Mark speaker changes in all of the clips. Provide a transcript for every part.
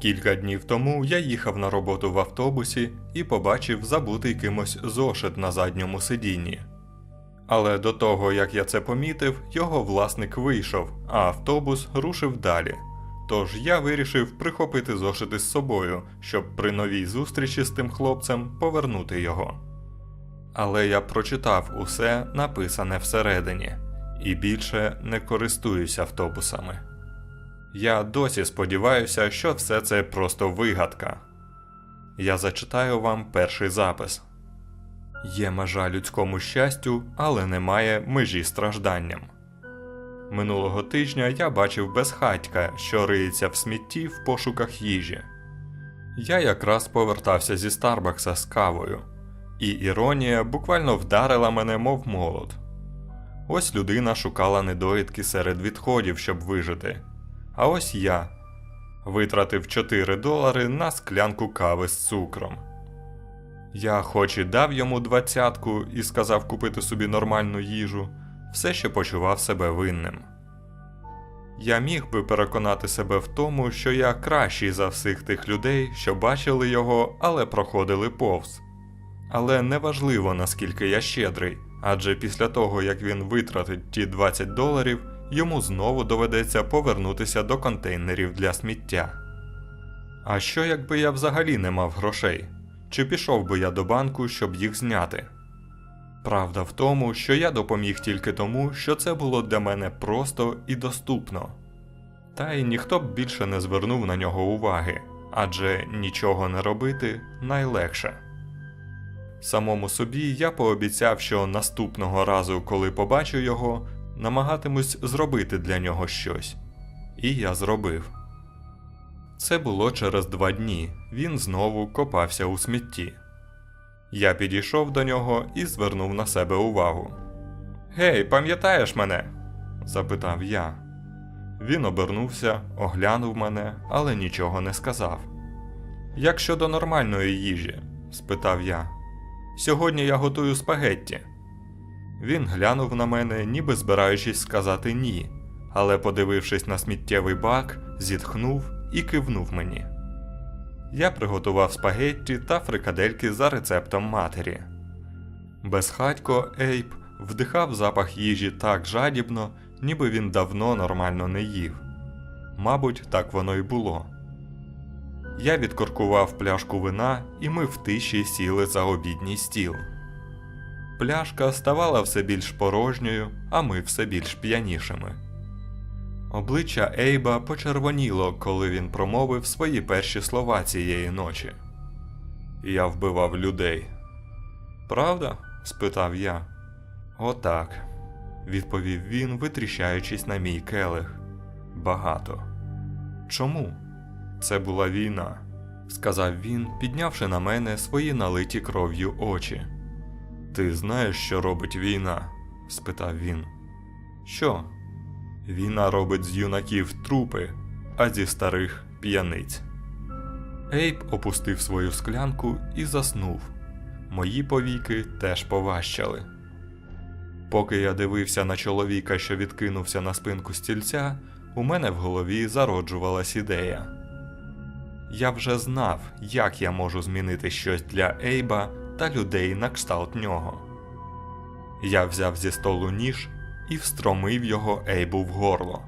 Speaker 1: Кілька днів тому я їхав на роботу в автобусі і побачив забутий кимось зошит на задньому сидінні. Але до того, як я це помітив, його власник вийшов, а автобус рушив далі. Тож я вирішив прихопити зошити з собою, щоб при новій зустрічі з тим хлопцем повернути його. Але я прочитав усе написане всередині і більше не користуюся автобусами. Я досі сподіваюся, що все це просто вигадка. Я зачитаю вам перший запис. Є межа людському щастю, але немає межі стражданням. Минулого тижня я бачив безхатька, що риється в смітті в пошуках їжі. Я якраз повертався зі Старбакса з кавою, і іронія буквально вдарила мене, мов молот. Ось людина шукала недоїдки серед відходів, щоб вижити. А ось я витратив 4 долари на склянку кави з цукром. Я хоч і дав йому двадцятку і сказав купити собі нормальну їжу, все ще почував себе винним. Я міг би переконати себе в тому, що я кращий за всіх тих людей, що бачили його, але проходили повз. Але неважливо наскільки я щедрий, адже після того як він витратить ті 20 доларів, йому знову доведеться повернутися до контейнерів для сміття. А що якби я взагалі не мав грошей? Чи пішов би я до банку, щоб їх зняти? Правда в тому, що я допоміг тільки тому, що це було для мене просто і доступно. Та й ніхто б більше не звернув на нього уваги, адже нічого не робити найлегше. Самому собі я пообіцяв, що наступного разу, коли побачу його, намагатимусь зробити для нього щось. І я зробив. Це було через два дні. Він знову копався у смітті. Я підійшов до нього і звернув на себе увагу. Гей, пам'ятаєш мене? запитав я. Він обернувся, оглянув мене, але нічого не сказав. Як щодо нормальної їжі? спитав я. Сьогодні я готую спагетті. Він глянув на мене, ніби збираючись сказати ні, але, подивившись на сміттєвий бак, зітхнув і кивнув мені. Я приготував спагетті та фрикадельки за рецептом матері. Безхатько Ейб вдихав запах їжі так жадібно, ніби він давно нормально не їв. Мабуть, так воно й було. Я відкоркував пляшку вина, і ми в тиші сіли за обідній стіл. Пляшка ставала все більш порожньою, а ми все більш п'янішими. Обличчя Ейба почервоніло, коли він промовив свої перші слова цієї ночі. Я вбивав людей. Правда? спитав я. Отак, відповів він, витріщаючись на мій келих. Багато. Чому? Це була війна, сказав він, піднявши на мене свої налиті кров'ю очі. Ти знаєш, що робить війна? спитав він. Що? Війна робить з юнаків трупи, а зі старих п'яниць. Ейб опустив свою склянку і заснув. Мої повіки теж поважчали. Поки я дивився на чоловіка, що відкинувся на спинку стільця, у мене в голові зароджувалась ідея. Я вже знав, як я можу змінити щось для Ейба та людей на кшталт нього. Я взяв зі столу ніж і встромив його Ейбу в горло.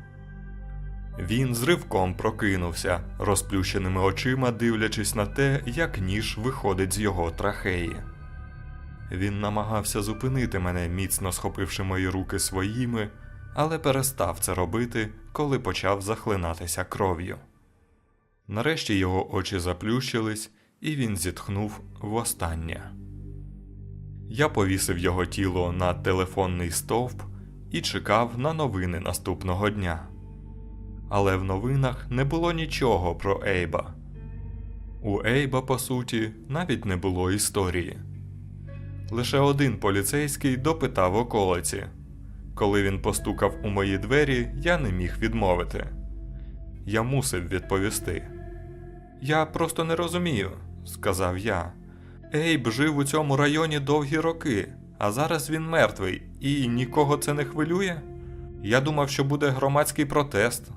Speaker 1: Він з ривком прокинувся, розплющеними очима дивлячись на те, як ніж виходить з його трахеї. Він намагався зупинити мене, міцно схопивши мої руки своїми, але перестав це робити, коли почав захлинатися кров'ю. Нарешті його очі заплющились, і він зітхнув востаннє. Я повісив його тіло на телефонний стовп і чекав на новини наступного дня. Але в новинах не було нічого про Ейба. У Ейба, по суті, навіть не було історії. Лише один поліцейський допитав околиці. Коли він постукав у мої двері, я не міг відмовити. Я мусив відповісти. Я просто не розумію, сказав я. Ейб жив у цьому районі довгі роки, а зараз він мертвий і нікого це не хвилює. Я думав, що буде громадський протест.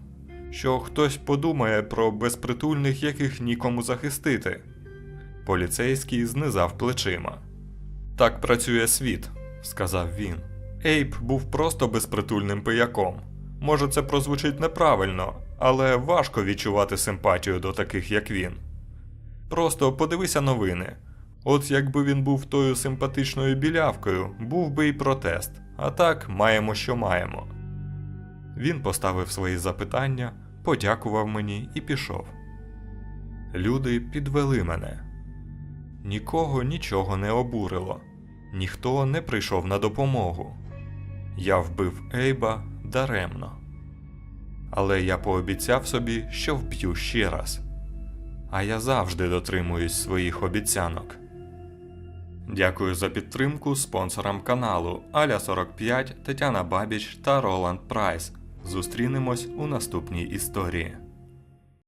Speaker 1: що хтось подумає про безпритульних, яких нікому захистити. Поліцейський знизав плечима. Так працює світ, сказав він. Ейп був просто безпритульним пияком. Може, це прозвучить неправильно, але важко відчувати симпатію до таких, як він. Просто подивися новини. От якби він був тою симпатичною білявкою, був би і протест. А так маємо, що маємо. Він поставив свої запитання, подякував мені і пішов. Люди підвели мене. Нікого нічого не обурило, ніхто не прийшов на допомогу. Я вбив Ейба даремно. Але я пообіцяв собі, що вб'ю ще раз. А я завжди дотримуюсь своїх обіцянок. Дякую за підтримку спонсорам каналу Аля 45, Тетяна Бабіч та Роланд Прайс. Зустрінемось у наступній історії.